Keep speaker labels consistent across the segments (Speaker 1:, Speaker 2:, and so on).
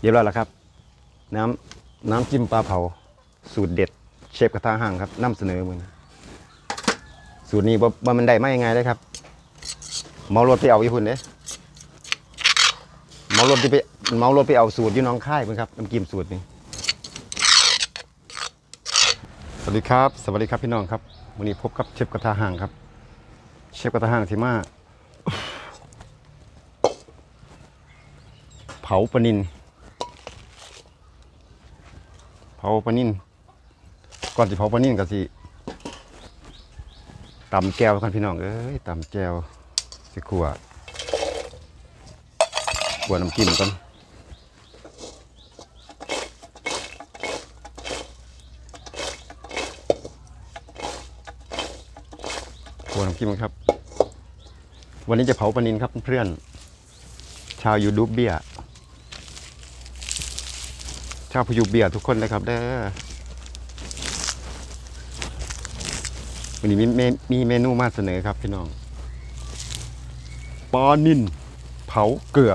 Speaker 1: เรียบร้อยแล้วครับ น้ำน้ำจิ้มปลาเผา สูตรเด็ด เชฟกระทะห่างครับนำเสนอมือสูตรนี้บ่บมันได้มายังไงเลยครับเมารถไปเอาญี่ปุ่นเด้เมารถไปเมารถไปเอาสูตรอยู่น้องค่ายเพิ่นครับน้ำจิ้มสูตรนี้สวัสดีครับ สวัสดีครับพี่น้องครับวันนี้พบกับเชฟกระทะห่างครับ เชฟกระทะห่างที่มาเผาปลานิน เผาปลานิ่นก่อนสิเผาปลานิ่นก็สิตำแก้วกันพี่น้องเอ้ยตำแก้วสิขัวขัวน้ำจิ้มกันขัวน้ำจิ้มกันครับ วันนี้จะเผาปลานินครับเพื่อนชาวยูทูบเบีย ชาวพยูเบียร์ทุกคนนะครับเด้อวันนี้มีเมมีเมนูมาเสนอครับพี่น้องปลานินเผาเกลือ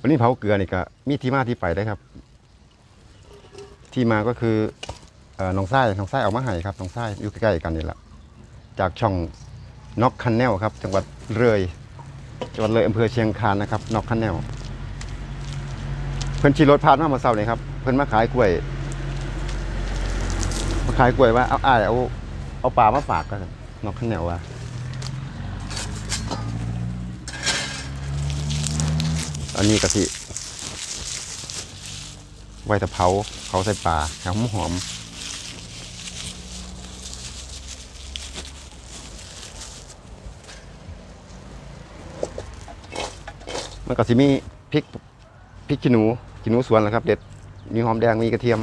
Speaker 1: วันนี้เผาเกลือนี่ก็มีที่มาที่ไปได้ครับ ที่มาก็คือเอ่อน้องไส้น้องไส้เอามาให้ครับน้องไส้อยู่ใกล้ๆกันนี่แหละจากช่องน็อกคันแนลครับ จังหวัดเลยจังหวัดเลยอำเภอเชียงคานนะครับน็อกคันแนล พิ่นขี่รถผ่านมาเมื่อเช้านี่ครับ เพิ่นมาขายกล้วย มาขายกล้วยว่าเอาอ้ายเอาเอาปลามาฝากกันนอกข้างแนวว่าอันนี้กะทิไว้ตะเผาเผาใส่ปลาหอมหอมมันก็สิมีพริกพริกขี้หนู ขี้นูสวนแหละครับ เด็ด มีหอมแดงมีกระเทียม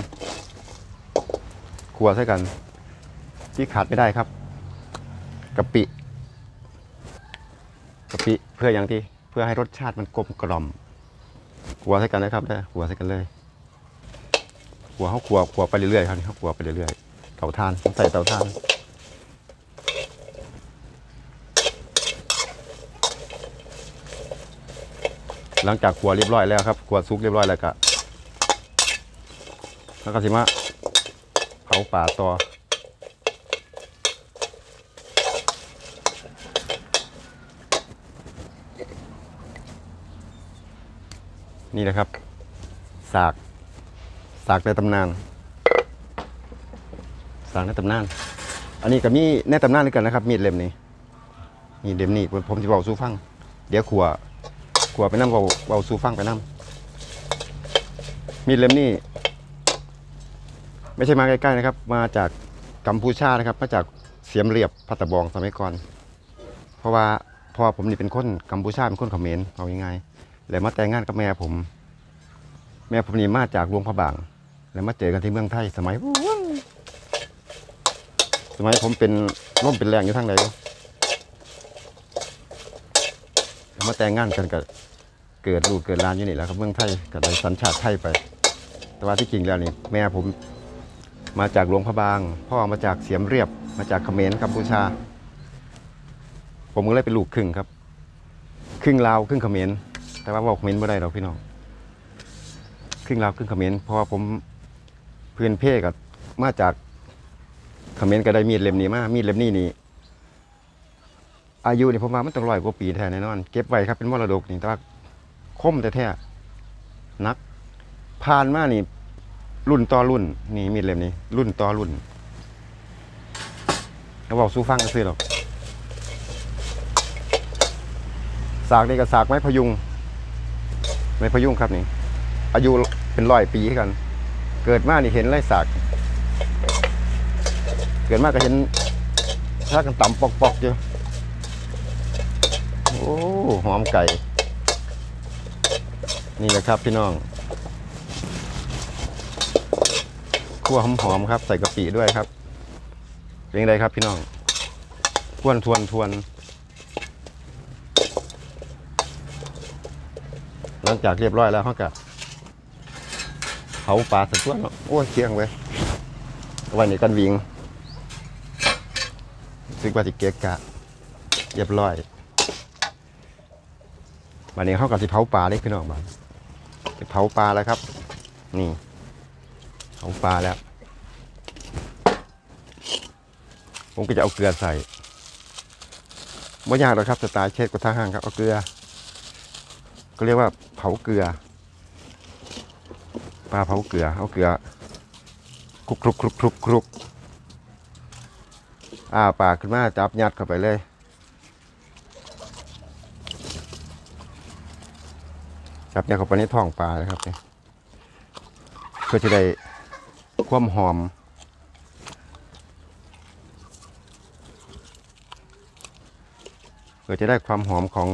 Speaker 1: ขัวใส่กัน ที่ขาดไม่ได้ครับกะปิกะปิเพื่ออย่างที่เพื่อให้รสชาติมันกลมกล่อมขัวใส่กันนะครับได้ขัวใส่กันเลยขัวเขาขัวขัวไปเรื่อยๆครับนี่เขาขัวไปเรื่อยๆเตาถ่านใส่เตาถ่าน หลังจากขัวเรียบร้อยแล้วครับขัวซุกเรียบร้อยแล้วก็แล้วก็สิมาเผาป่าต่อนี่นะครับ สาก สากในตำนาน สากในตำนาน อันนี้ก็มีในตำนานด้วยกันนะครับ มีดเล่มนี้ มีดเล่มนี้ผมจะบอกสู้ฟัง เดี๋ยวขัว กลัวไปนั่งเบาเบาซูฟังไปนั่งมีดเล่มนี้ ไม่ใช่มาใกล้ๆนะครับ มาจากกัมพูชานะครับ มาจากเสียมเรียบพัตตะบองสมัยก่อน เพราะว่าพ่อผมนี่เป็นคนกัมพูชาเป็นคนเขมรเอาง่ายๆแล้วมาแต่งงานกับแม่ผม แม่ผมนี่มาจากหลวงพระบาง แล้วมาเจอกันที่เมืองไทยสมัย สมัยผมเป็นร่มเป็นแรงอยู่ทางไหนแล้ว มาแต่งงานกันกับเกิดลูกเกิดหลานอยู่นี่แหละครับเมืองไทยก็ได้สัญชาติไทยไป แต่ว่าที่จริงแล้วนี่แม่ผมมาจากหลวงพระบาง พ่อมาจากเสียมเรียบ มาจากเขมรกัมพูชา ผมก็เลยเป็นลูกครึ่งครับ ครึ่งลาวครึ่งเขมรแต่ว่าบอกเขมรไม่ได้หรอกพี่น้องครึ่งลาวครึ่งเขมรเพราะว่าผมเพื่อนเพ่กับมาจากเขมรก็ได้มีดเล่มนี้มามีดเล่มนี้นี่ อายุนี่ผมว่ามันต้องร้อยกว่าปีแท้แน่นอน เก็บไว้ครับเป็นมรดกนี่แต่ว่าคมแต่แท้นักผ่านมานี่ รุ่นต่อรุ่น นี่มีดเล่มนี้ รุ่นต่อรุ่นเขาบอกสู้ฟังก็ซื้อหรอกสากนี่กับสากไม้พยุงไม้พยุงครับนี่อายุเป็นร้อยปีกัน เกิดมานี่เห็นไรสาก เกิดมาก็เห็นถ้ากันต่ำปอกๆอยู่ โอ้หอมไก่ นี่แหละครับพี่น้องคั่วหอมๆครับ ใส่กะปิด้วยครับเป็นยังไงครับพี่น้องทวนทวนทวน หลังจากเรียบร้อยแล้วเขาก็เผาปลาสักตัวเนาะโอ้ยเคียงเว้ยวันนี้กันวิงซึกว่าจิเกะกะ เรียบร้อย วันนี้เขากับสิเผาปลาเล็กพี่น้องบ้านจะเผาปลาแล้วครับ นี่เผาปลาแล้ว ผมก็จะเอาเกลือใส่ไม่ยากหรอกครับสไตล์เชฟกระทะห้างครับเอาเกลือ ก็เรียกว่าเผาเกลือ ปลาเผาเกลือเอาเกลือคลุกคลุกคลุกคลุกคลุกอ้าปากขึ้นมาจับยัดเข้าไปเลย จับยัดเข้าไปในท้องปลาเลยครับเนี่ยเพื่อจะได้ความหอม เพื่อจะได้ความหอมของ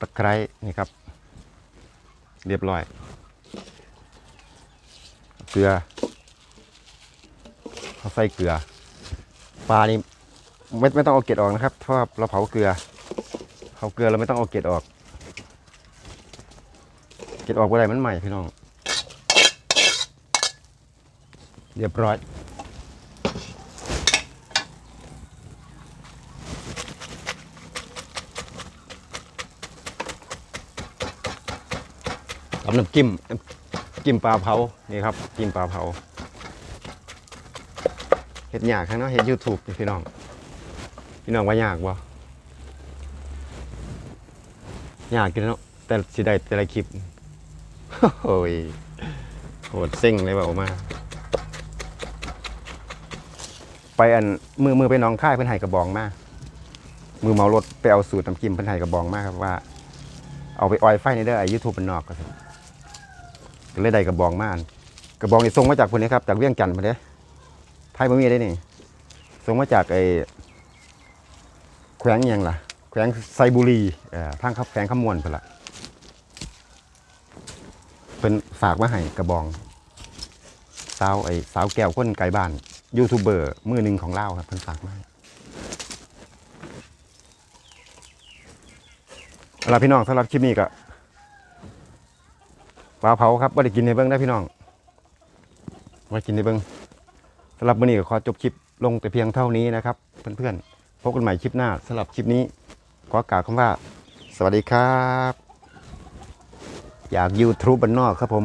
Speaker 1: ตะไคร้นี่ครับ เรียบร้อย เกลือเขาใส่เกลือปลานี่ไม่ไม่ต้องเอาเกล็ดออกนะครับเพราะเราเผาเกลือเผาเกลือเราไม่ต้องเอาเกล็ดออก เก็ดออกเมื่อไรมันใหม่พี่น้อง เรียบร้อยทำน้ำจิ้มน้ำจิ้มปลาเผานี่ครับจิ้มปลาเผาเห็ดยากข้างเนาะเห็ดยูทูบพี่น้อง พี่น้องว่ายากบ่ยากกินเนาะแต่สิได้แต่ละคลิป โอ้ยโหดเซ็งเลยแบบออกมา ไปอันมือมือไปน้องค่ายเพิ่นให้กระบองมา มือเมารถไปเอาสูตรน้ำจิ้มเพิ่นให้กระบองมาครับว่า เอาไปออยไฟในเด้อไอยูทูบมันนอกก็เลยได้กระบองมาอันกระบองนี่ส่งมาจากคนนี้ครับ จากเวียงจันทร์มาเด้ไทยบ่มีได้นี่ส่งมาจากไอแขวงยังล่ะ แขวงไซบุรีเอ่อทางขับแขวงขมวนเพิ่นละ เพิ่นฝากมาให้กระบองสาวไอ้สาวแก้วคนไกลบ้านยูทูบเบอร์มือหนึ่งของเล่าครับเพิ่นฝากมาให้เอาล่ะพี่น้องสำหรับคลิปนี้ก็ปลาเผาครับบ่ได้กินในเบิ้งได้พี่น้องไว้กินในเบิ้งสำหรับมื้อนี้ก็ขอจบคลิปลงแต่เพียงเท่านี้นะครับ เพื่อนๆพบกันใหม่คลิปหน้าสำหรับคลิปนี้ขอกล่าวคำว่า สวัสดีครับ จาก YouTube บ้านนอกครับผม